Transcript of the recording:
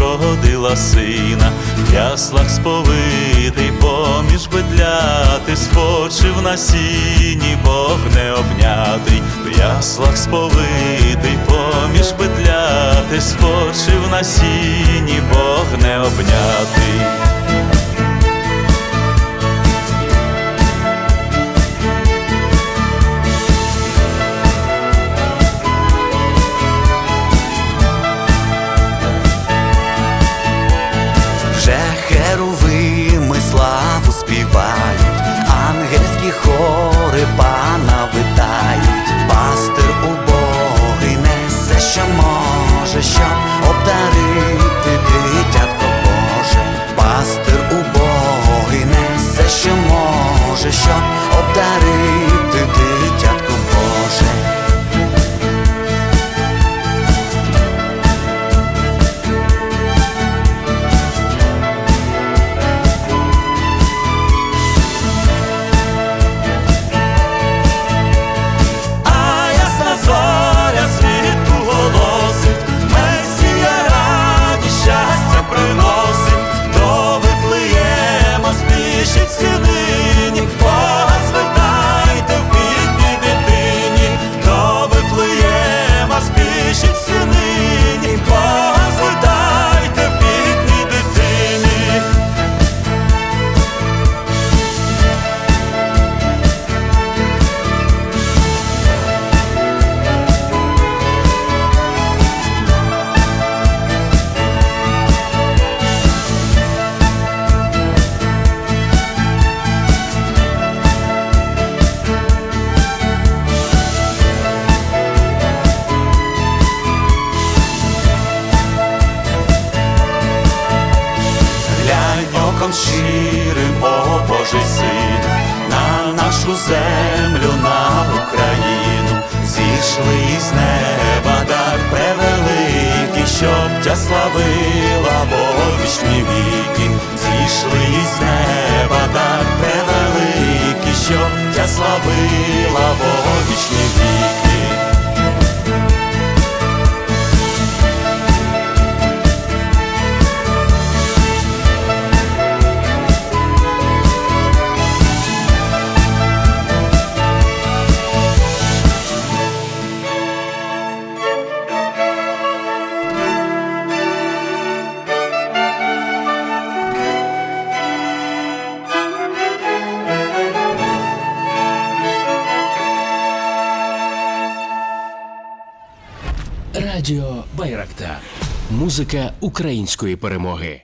народила сина, в яслах сповитий, поміж бедляти, спочив на сіні, Бог не обнятий, в яслах сповитий, поміж бедляти, спочив на сіні, Бог не обнятий. Вже херовими славу співають, ангельські хори пана витають, пастир убогий несе, що може, щоб обдарити дитятко Боже, пастир убогий несе, що може, щоб Глянь щирим, о Божий син, на нашу землю, на Україну, зійшли із неба дар превеликий, щоб тя славила вічні віки, Радіо Байрактар. Музика української перемоги.